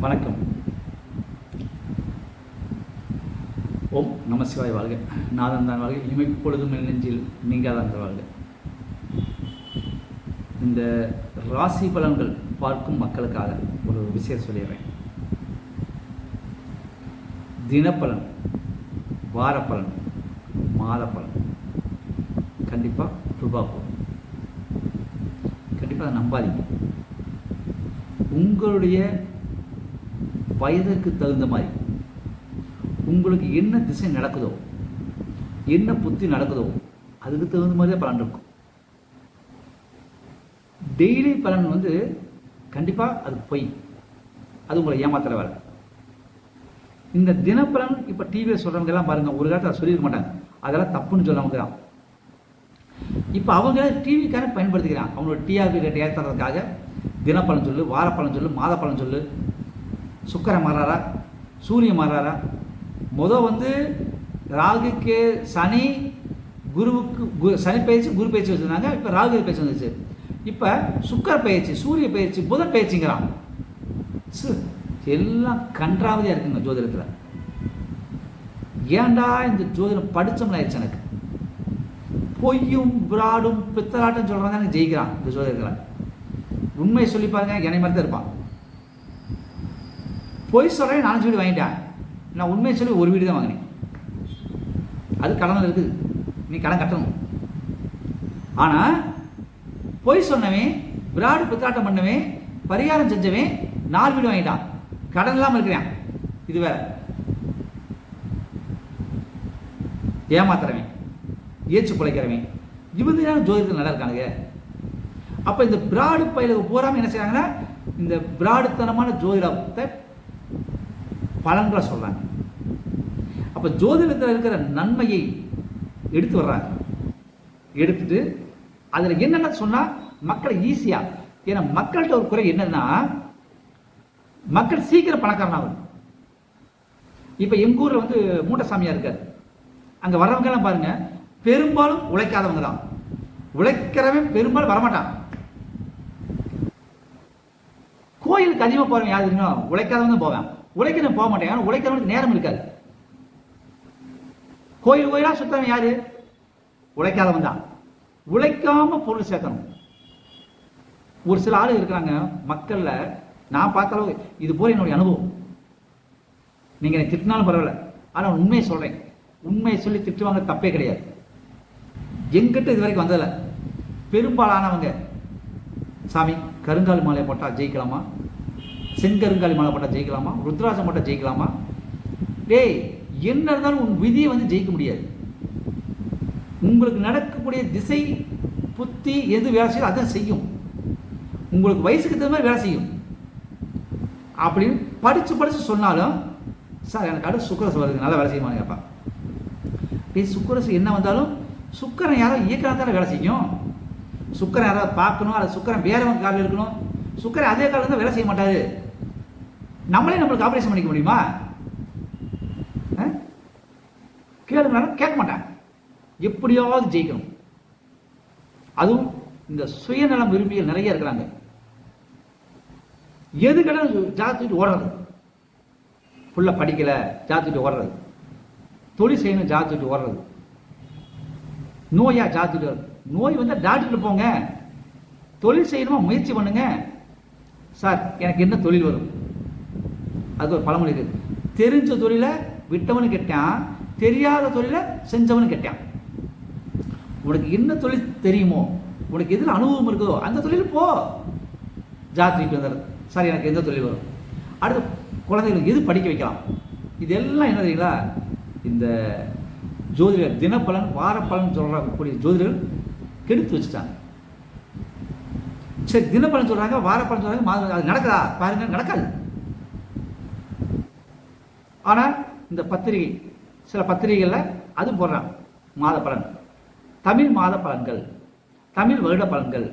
வணக்கம். ஓம் நமசிவாய் வாழ்க. நாதன் தான் வாழ்க. இமைப்பொழுதும் பொழுதும் நெஞ்சில் நீங்காதான் வாழ்க. இந்த ராசி பலன்கள் பார்க்கும் மக்களுக்காக ஒரு விஷயம் சொல்லிடுறேன். தினப்பலன் வாரப்பலன் மாதப்பலன். கண்டிப்பாக ரூபா போகும் கண்டிப்பாக அதை நம்பாதீங்க. உங்களுடைய வயதுக்கு தகுந்த மாதிரி உங்களுக்கு என்ன திசை நடக்குதோ என்ன புத்தி நடக்குதோ அதுக்கு தகுந்த மாதிரி தான் பலன் இருக்கும். டெய்லி பலன் வந்து கண்டிப்பாக அது பொய். அது உங்களை ஏமாத்துற வேலை இந்த தினப்பலன் இப்போ டிவியில் சொல்கிறவங்க எல்லாம் பாருங்கள் ஒரு காலத்தில் சொல்லியிருக்க மாட்டாங்க. அதெல்லாம் தப்புன்னு சொல்லவங்க தான். இப்போ அவங்க டிவிக்காரன் பயன்படுத்திக்கிறான். அவங்களோட டிஆர்பி ரேட் ஏற்றுறதுக்காக தினப்பலன் சொல்லு வாரப்பலன் சொல்லு மாதப்பலன் சொல்லு சுக்கரன் மாறாரா? சூரியன் மாறாரா? முத வந்து ராகுக்கு சனி குருவுக்கு கு சனி பயிற்சி குரு பயிற்சி வச்சுருந்தாங்க. இப்போ ராகு பயிற்சி வந்துச்சு இப்போ சுக்கர பயிற்சி சூரிய பயிற்சி புதன் பயிற்சிங்கிறான் சு, எல்லாம் கன்றாவதியாக இருக்குங்க ஜோதிடத்தில். ஏன்டா இந்த ஜோதிடம் படித்தோம்னு ஆயிடுச்சு எனக்கு? பொய்யும் பிராடும் பித்தலாட்டம் சொல்கிறாங்க எனக்கு ஜெயிக்கிறான் இந்த ஜோதிடத்தில். உண்மையை சொல்லி பாருங்க என்னை மாதிரி தான் இருப்பான். பொய் சொல்கிறேன் நாலஞ்சு வீடு வாங்கிட்டேன். நான் உண்மையை சொல்லி ஒரு வீடு தான் வாங்கினேன். அது கடனில் இருக்குது. நீ கடன் கட்டணும். ஆனால் பொய் சொன்னவன் விராடு பித்தாட்டம் பண்ணவன் பரிகாரம் செஞ்சவன் நாலு வீடு வாங்கிட்டான். கடன் இல்லாமல் இருக்கிறான். இது வேற. ஏமாத்துறவன் ஏச்சு பிழைக்கிறவன். இவங்க தான் ஜோதிடத்தில் நல்லா இருக்கானுங்க. அப்போ இந்த பிராடு பயிலுக்கு பூராம என்ன செய்றாங்கன்னா இந்த பிராடுத்தனமான ஜோதிடத்தை பலன்களை சொல்கிறாங்க அப்போ ஜோதிடத்தில் இருக்கிற நன்மையை எடுத்து வர்றாங்க. எடுத்துட்டு அதில் என்னென்ன சொன்னால் மக்களை ஈஸியாக ஏன்னா மக்கள்கிட்ட ஒரு குறை என்னன்னா மக்கள் சீக்கிரம் பணக்காரனாகும் இப்போ எங்கள் ஊரில் வந்து மூட்டசாமியாக இருக்கார். அங்கே வரவங்கெல்லாம் பாருங்க பெரும்பாலும் உழைக்காதவங்க தான். உழைக்கிறவன் பெரும்பாலும் வரமாட்டான். கோயிலுக்கு அதிகமாக போகிறவன் யார் தெரியுமா? உழைக்காதவங்க போவேன். உழைக்கணும் போக மாட்டேன். ஏன்னா உழைக்கிறவனுக்கு நேரம் இருக்காது. கோயில் கோயிலாக சுத்தவன் யாரு? உழைக்காதவன் தான். உழைக்காம பொருள் சேர்க்கணும். ஒரு சில ஆளு இருக்கிறாங்க மக்கள்ல நான் பார்த்த அளவு இது போல என்னுடைய அனுபவம். நீங்க என்னை திட்டினாலும் பரவாயில்ல. ஆனா உண்மையை சொல்றேன். உண்மையை சொல்லி திட்டுவாங்க தப்பே கிடையாது. எங்கிட்ட இது வரைக்கும் வந்ததில்லை. பெரும்பாலானவங்க சாமி கருங்கால் மாலை போட்டா ஜெயிக்கலாமா? செங்கருங்காலி மலை மட்டும் ஜெயிக்கலாமா? ருத்ராஜம் மட்டும் ஜெயிக்கலாமா? டேய் என்ன இருந்தாலும் உன் விதியை வந்து ஜெயிக்க முடியாது. உங்களுக்கு நடக்கக்கூடிய திசை புத்தி எது வேலை செய்யும் அதான் செய்யும். உங்களுக்கு வயசுக்கு தகுந்த மாதிரி வேலை செய்யும். அப்படின்னு படித்து படித்து சொன்னாலும் சார் எனக்கு அடுத்து சுக்கரசு வருது. நல்லா வேலை செய்யுமா கேட்பா டேய் சுக்கரசு என்ன வந்தாலும் சுக்கரன் யாரோ இயக்கினா தானே வேலை செய்யும். சுக்கரன் யாராவது பார்க்கணும் அதை சுக்கரன் வேறவங்க காலில் இருக்கணும். சுக்கரன் அதே காலில் தான் வேலை செய்ய மாட்டார். நம்மளே நம்மளுக்கு ஆப்ரேஷன் பண்ணிக்க முடியுமா? ஆ? கேளுங்கனாலும் கேட்க மாட்டாங்க எப்படியாவது ஜெயிக்கணும். அதுவும் இந்த சுயநலம் விரும்பிகள் நிறைய இருக்கிறாங்க. எது கடை ஜாத்துட்டு ஓடுறது. புள்ள படிக்கல ஜாத்துட்டு ஓடுறது. தொழில் செய்யணும் ஜாத்துட்டு ஓடுறது. நோயா ஜாத்துட்டு நோய் வந்தால் டாக்டர்கிட்ட போங்க. தொழில் செய்யணுமா முயற்சி பண்ணுங்க. சார் எனக்கு என்ன தொழில் வரும்? அது ஒரு பழமொழி இருக்குது தெரிஞ்ச தொழிலை விட்டவனு கெட்டான் தெரியாத தொழிலை செஞ்சவனு கெட்டான். உனக்கு என்ன தொழில் தெரியுமோ உனக்கு எதில் அனுபவம் இருக்குதோ அந்த தொழில் போ. ஜாத்திரிட்டு வந்துடுறது சார் எனக்கு எந்த தொழில் வரும்? அடுத்து குழந்தைகளுக்கு எது படிக்க வைக்கலாம்? இதெல்லாம் என்ன தெரியுங்களா? இந்த ஜோதிடர் தினப்பலன் வாரப்பலன் சொல்கிறக்கூடிய ஜோதிடர்கள் கெடுத்து வச்சுட்டாங்க. சரி தினப்பலன் சொல்கிறாங்க வாரப்பலன் சொல்கிறாங்க மாதம் அது நடக்குதா? பாருங்க நடக்காது. ஆனால் இந்த பத்திரிகை சில பத்திரிகைகளில் அது போடுறாங்க. மாத பலன். தமிழ் மாத பலன்கள் தமிழ் வருட பலன்கள்.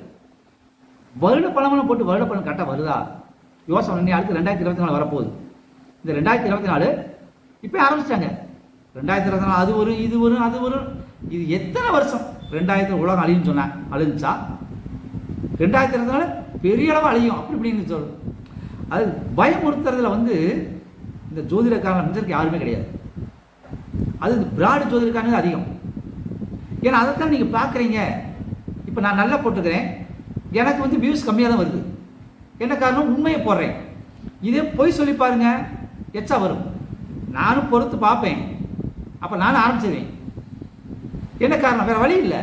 வருட பலமெல்லாம் போட்டு வருட பலன் கரெக்டாக வருதா? யோசனை பண்ணி அடுத்து ரெண்டாயிரத்தி இருபத்தி நாலு வரப்போகுது. இந்த ரெண்டாயிரத்தி இருபத்தி நாலு இப்போ ஆரம்பிச்சிட்டாங்க. ரெண்டாயிரத்தி இருபத்தி நாலு அது வரும் இது வரும் அது வரும் இது எத்தனை வருஷம்? ரெண்டாயிரத்தி உலகம் அழியும்னு சொன்னேன் அழிஞ்சா? ரெண்டாயிரத்தி இருபத்தி நாலு பெரிய அளவு அழியும். அப்படி இப்படின்னு சொல்லு. அது பயமுறுத்துறதுல வந்து இந்த ஜோதிடக்காரன் மிஞ்சருக்கு யாருமே கிடையாது. அது இந்த பிராடு ஜோதிடக்காரங்க அதிகம். ஏன்னா அதைத்தான் நீங்கள் பார்க்குறீங்க. இப்போ நான் நல்லா போட்டுக்கிறேன். எனக்கு வந்து வியூஸ் கம்மியாக தான் வருது. என்ன காரணம்? உண்மையை போடுறேன். இதே பொய் சொல்லி பாருங்க. எச்சா வரும். நானும் பொறுத்து பார்ப்பேன். அப்போ நானும் ஆரம்பிச்சிடுவேன் என்ன காரணம்? வேறு வழி இல்லை.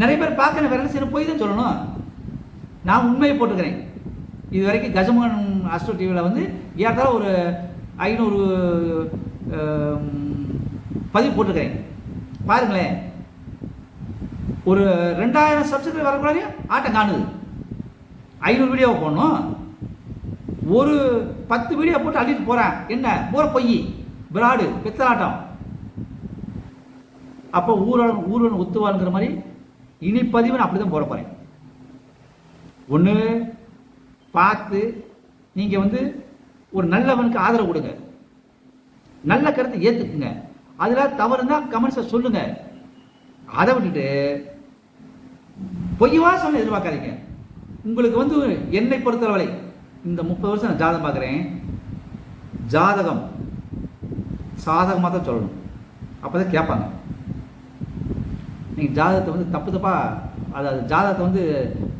நிறைய பேர் பார்க்கணும். வேறு என்ன செய்யணும்? பொய் தான் சொல்லணும். நான் உண்மையை போட்டுக்கிறேன். இது வரைக்கும் கஜமோகன் அஸ்ட்ரோ டிவியில் வந்து ஏறத்தாழ ஒரு ஐநூறு பதிவு போட்டிருக்கிறேன். பாருங்களேன். ஒரு ரெண்டாயிரம் சப்ஸ்கிரைபர் வரக்கூடாது ஆட்டம் காணுது. ஐநூறு வீடியோ போடணும். ஒரு பத்து வீடியோ போட்டு அள்ளிட்டு போகிறேன் என்ன? போகிற பொய். விராடு பித்தலாட்டம். அப்போ ஊரோட ஊரோட ஒத்துவாளுங்கிற மாதிரி இனி பதிவு நான் அப்படி தான் போட போகிறேன் ஒன்று பார்த்து நீங்கள் வந்து ஒரு நல்லவனுக்கு ஆதரவு கொடுங்க. நல்ல கருத்தை ஏற்றுக்குங்க அதில் தவறுனா கமெண்ட்ஸை சொல்லுங்க. அதை விட்டுட்டு பொய்யவா சொல்ல எதிர்பார்க்காதீங்க. உங்களுக்கு வந்து என்னை பொறுத்தளவரை இந்த முப்பது வருஷம் நான் ஜாதகம் பார்க்குறேன். ஜாதகம் சாதகமாக தான் சொல்லணும். அப்போ தான் கேட்பாங்க. நீங்கள் ஜாதகத்தை வந்து தப்பு தப்பாக அது ஜாதகத்தை வந்து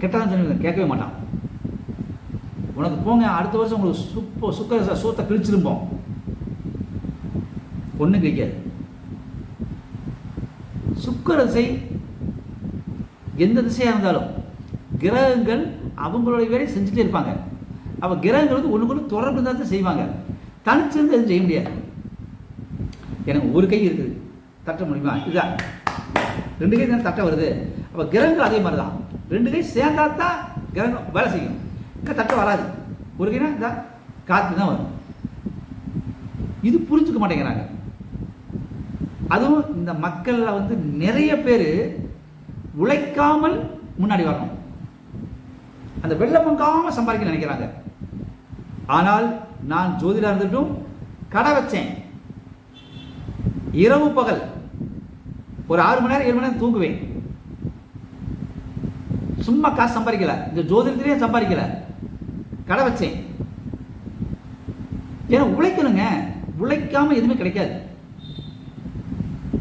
கெட்டதான் சொல்லி கேட்கவே மாட்டான். உனக்கு போங்க அடுத்த வருஷம் உங்களுக்கு சுப்ப சுக்கர சூத்தை கிழிச்சிருப்போம் ஒன்றும் கிடைக்காது சுக்கரசை எந்த திசையாக இருந்தாலும் கிரகங்கள் அவங்களுடைய வேலையை செஞ்சுட்டே இருப்பாங்க. அப்போ கிரகங்கள் வந்து ஒன்றுக்கு தொடர்பு தான் செய்வாங்க. தனிச்சிருந்து எதுவும் செய்ய முடியாது. எனக்கு ஒரு கை இருக்குது. தட்ட முடியுமா? இதுதான். ரெண்டு கை தான் தட்ட வருது. அப்போ கிரகங்கள் அதே மாதிரி தான் ரெண்டு கை சேர்ந்தா தான் கிரகம் வேலை செய்யும். தட்ட வராது. ஒரு கைனா இந்த காற்று தான் வரும். இது புரிஞ்சுக்க மாட்டேங்கிறாங்க. அதுவும் இந்த மக்களில் வந்து நிறைய பேர் உழைக்காமல் முன்னாடி வரணும். அந்த வெள்ளம் பொங்காம சம்பாதிக்க நினைக்கிறாங்க. ஆனால் நான் ஜோதிடா இருந்துட்டும் கடை வச்சேன். இரவு பகல் ஒரு ஆறு மணி நேரம் ஏழு மணி நேரம் தூங்குவேன். சும்மா காசு சம்பாதிக்கல. இந்த ஜோதிடத்திலேயே சம்பாதிக்கல. கடை வச்சேன். ஏன்னா உழைக்கணுங்க. உழைக்காம எதுவுமே கிடைக்காது.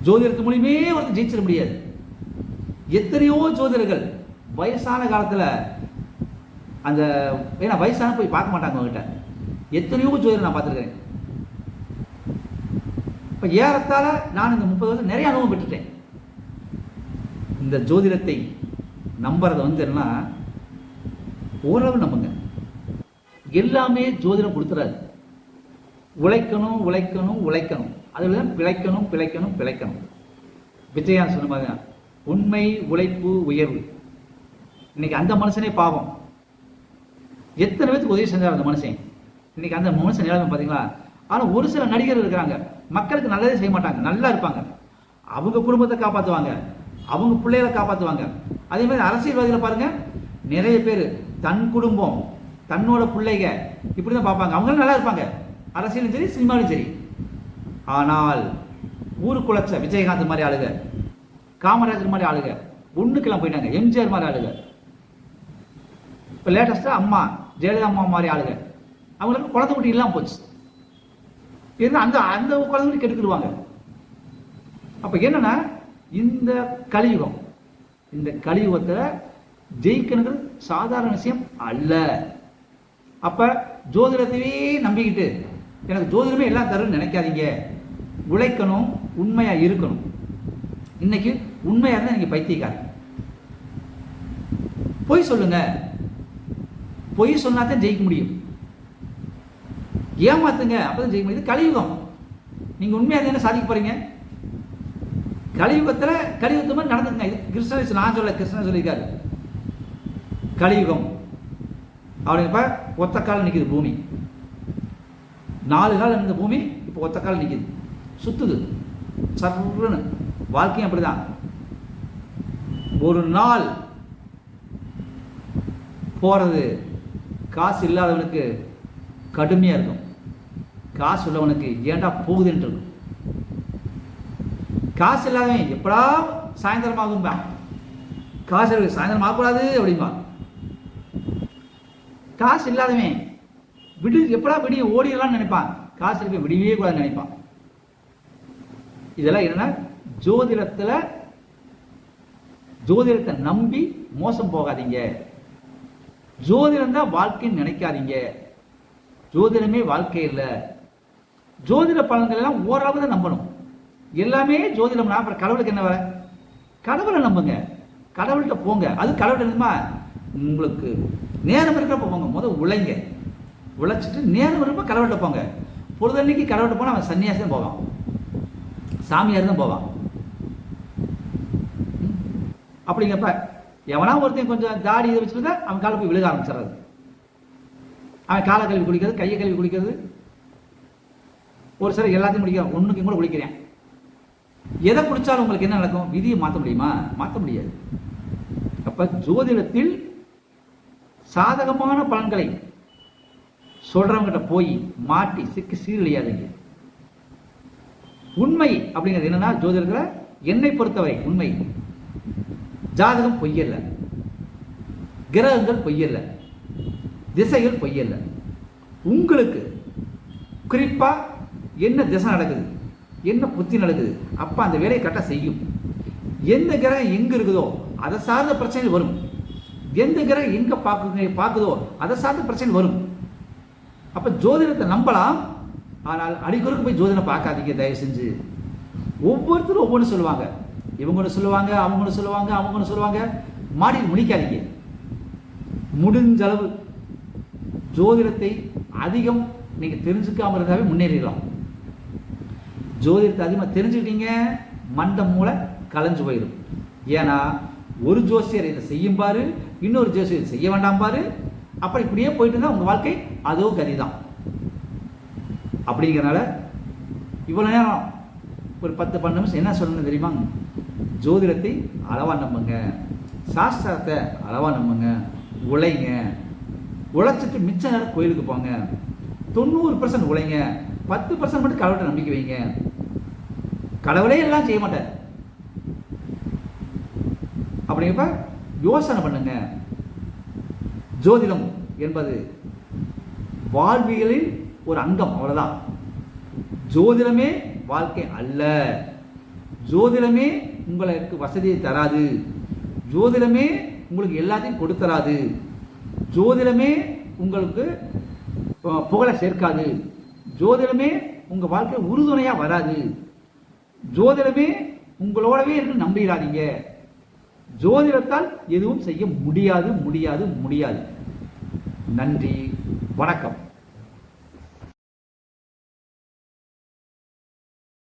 ஜோதிடத்து மூலியமே ஒருத்தர் ஜெயிச்சிட முடியாது. எத்தனையோ ஜோதிடர்கள் வயசான காலத்தில் அந்த ஏன்னா வயசான போய் பார்க்க மாட்டாங்க அவங்ககிட்ட. எத்தனையோ ஜோதிடர் நான் பார்த்துருக்கிறேன். இப்போ ஏறத்தாழ நான் இந்த முப்பது வருஷம் நிறைய அனுபவம் பெற்றுட்டேன். இந்த ஜோதிடத்தை நம்புறது வந்து என்ன ஓரளவு நம்புங்க. எல்லாமே ஜோதிடம் கொடுத்துறாரு. உழைக்கணும் உழைக்கணும் உழைக்கணும். அதில் தான் பிழைக்கணும் பிழைக்கணும் பிழைக்கணும். விஜயா சொன்ன மாதிரி தான் உண்மை உழைப்பு உயர்வு. இன்னைக்கு அந்த மனுஷனே பாவம். எத்தனை பேருக்கு உதவி செஞ்சார் அந்த மனுஷன்? இன்னைக்கு அந்த மனுஷன் நிலைமை பார்த்தீங்களா ஆனால் ஒரு சில நடிகர் இருக்கிறாங்க. மக்களுக்கு நல்லதே செய்ய மாட்டாங்க. நல்லா இருப்பாங்க. அவங்க குடும்பத்தை காப்பாற்றுவாங்க அவங்க பிள்ளைகளை காப்பாற்றுவாங்க அதே மாதிரி அரசியல்வாதிகளை பாருங்க. நிறைய பேர் தன் குடும்பம் தன்னோட பிள்ளைங்க. இப்படி தான் பார்ப்பாங்க. அவங்களும் நல்லா இருப்பாங்க. அரசியலும் சரி சினிமாலும் சரி. ஆனால் ஊருக்குள்ளச்ச விஜயகாந்த் மாதிரி ஆளுங்க காமராஜர் மாதிரி ஆளுங்க ஒன்றுக்கெல்லாம் போயிட்டாங்க எம்ஜிஆர் மாதிரி ஆளுங்க இப்போ லேட்டஸ்ட்டாக அம்மா ஜெயலலிதா அம்மா மாதிரி ஆளுங்க. அவங்களுக்கு குழந்தை குட்டி இல்லாமல் போச்சு. இருந்தால் அந்த அந்த குழந்தை கெடுத்துடுவாங்க அப்போ என்னென்னா இந்த கலியுகம் இந்த கலியுகத்தை ஜெயிக்கணுங்கிறது சாதாரண விஷயம் அல்ல. அப்போ ஜோதிடத்தையே நம்பிக்கிட்டு எனக்கு ஜோதிடமே எல்லாம் தரும்னு நினைக்காதீங்க. உழைக்கணும் உண்மையாக இருக்கணும். இன்னைக்கு உண்மையாக இருந்தால் நீங்கள் பைத்தியக்காரன் பொய் சொல்லுங்க. பொய் சொன்னா தான் ஜெயிக்க முடியும். ஏமாத்துங்க அப்பதான் ஜெயிக்க முடியும். கலியுகம். நீங்க உண்மையாக என்ன சாதிக்க போறீங்க? கலியுகத்தில் கலியுகத்து மாதிரி நடந்துங்க இது கிருஷ்ணன் நான் சொல்ல கிருஷ்ணன் சொல்லியிருக்காரு. கலியுகம். அப்படிங்கப்ப ஒத்த காலம் நிற்கிது பூமி. நாலு கால் இருந்த பூமி இப்போ ஒத்த காலம் நிற்குது சுத்துது. சர்ன்னு வாழ்க்கையும் அப்படிதான். ஒரு நாள் போறது காசு இல்லாதவனுக்கு கடுமையாக இருக்கும். காசு உள்ளவனுக்கு ஏன்டா போகுதுன்ட்டு இருக்கும். காசு இல்லாதவன் எப்படா சாயந்தரம் ஆகும்பா காசு சாயந்தரம் ஆகக்கூடாது அப்படிம்பா காசு இல்லாதவன் விடு எப்படா விடிய ஓடிடலாம்னு நினைப்பான். காசு இருக்க விடியவே கூடாதுன்னு நினைப்பான். இதெல்லாம் என்னன்னா ஜோதிடத்துல ஜோதிடத்தை நம்பி மோசம் போகாதீங்க. ஜோதிடம் தான் வாழ்க்கைன்னு நினைக்காதீங்க. ஜோதிடமே வாழ்க்கை இல்லை. ஜோதிட பலன்கள் எல்லாம் ஓரளவு தான் நம்பணும். எல்லாமே ஜோதிடம்னா அப்புறம் கடவுளுக்கு என்ன வர? கடவுளை நம்புங்க. கடவுள்கிட்ட போங்க. அது கடவுள் என்னமா உங்களுக்கு நேரம் இருக்கிறப்ப போங்க. முதல் உழைங்க. உழைச்சிட்டு நேரம் இருப்ப கடவுள்கிட்ட போங்க. பொழுதன்னைக்கு கடவுள்கிட்ட போனால் அவன் சன்னியாசி தான் போவான். சாமியார் தான் போவான். அப்படிங்கப்ப எவனா ஒருத்தன் கொஞ்சம் தாடி இதை வச்சுருந்தா அவன் காலை போய் விழுக ஆரம்பிச்சிடுறது அவன் காலை கழுவி குளிக்கிறது கையை கழுவி குளிக்கிறது. ஒரு சிலர் எல்லாத்தையும் குடிக்கிறான் ஒன்றுக்கும் கூட குளிக்கிறேன். எதை குடிச்சாலும் உங்களுக்கு என்ன நடக்கும்? விதியை மாற்ற முடியுமா? மாற்ற முடியாது. அப்ப ஜோதிடத்தில் சாதகமான பலன்களை சொல்றவங்கிட்ட போய் மாட்டி சிக்கி சீரழியாதீங்க. உண்மை அப்படிங்கிறது என்னன்னா ஜோதிடத்துல என்னை பொறுத்தவரை உண்மை. ஜாதகம் பொய்யல்ல. கிரகங்கள் பொய்யல்ல. திசைகள் பொய்யல்ல. உங்களுக்கு குறிப்பாக என்ன திசை நடக்குது என்ன புத்தி நடக்குது அப்போ அந்த வேலையை கரெக்டாக செய்யும். எந்த கிரகம் எங்கே இருக்குதோ அதை சார்ந்த பிரச்சனைகள் வரும். எந்த கிரகம் எங்க பார்க்கு பார்க்குதோ அதை சார்ந்த பிரச்சனை வரும். அப்ப ஜோதிடத்தை நம்பலாம் ஆனால் அடிக்கொருக்கு போய் ஜோதிடம் பார்க்காதீங்க தயவு செஞ்சு. ஒவ்வொருத்தரும் ஒவ்வொன்று சொல்லுவாங்க. இவங்க ஒன்று சொல்லுவாங்க அவங்க ஒன்று சொல்லுவாங்க அவங்க ஒன்று சொல்லுவாங்க. மாடி முடிக்காதீங்க முடிஞ்ச அளவு ஜோதிடத்தை அதிகம் நீங்க தெரிஞ்சுக்காம இருந்தாவே முன்னேறிடலாம். ஜோதிடத்தை அதிகமாக தெரிஞ்சுக்கிட்டீங்க மண்டம் மூளை கலைஞ்சு போயிடும். ஏன்னா ஒரு ஜோசியர் இதை செய்யும்பாரு இன்னொரு ஜோசி செய்ய வேண்டாம் பாரு. அப்புறம் இப்படியே போயிட்டு இருந்தால் உங்கள் வாழ்க்கை அதுவும் கதி தான் அப்படிங்கிறனால இவ்வளோ நேரம் ஒரு பத்து பன்னெண்டு நிமிஷம் என்ன சொல்லணும் தெரியுமா? ஜோதிடத்தை அளவாக நம்புங்க. சாஸ்திரத்தை அளவாக நம்புங்க. உழைங்க. உழைச்சிட்டு மிச்ச நேரம் கோயிலுக்கு போங்க. தொண்ணூறு பர்சன்ட் உழைங்க. பத்து பர்சன்ட் மட்டும் கடவுள்கிட்ட நம்பிக்கை வைங்க. கடவுளே எல்லாம் செய்ய மாட்டார். அப்படிங்கப்ப யோசனை பண்ணுங்க. ஜோதிடம் என்பது வாழ்வியலில் ஒரு அங்கம் அவ்வளோதான் ஜோதிடமே வாழ்க்கை அல்ல. ஜோதிடமே உங்களுக்கு வசதியை தராது. ஜோதிடமே உங்களுக்கு எல்லாத்தையும் கொடுத்தராது ஜோதிடமே உங்களுக்கு புகழை சேர்க்காது. ஜோதிடமே உங்கள் வாழ்க்கை உறுதுணையாக வராது. ஜோதிடமே உங்களோடவே இருக்கு நம்பிடாதீங்க. ஜோதிடத்தால் எதுவும் செய்ய முடியாது முடியாது முடியாது. நன்றி வணக்கம்.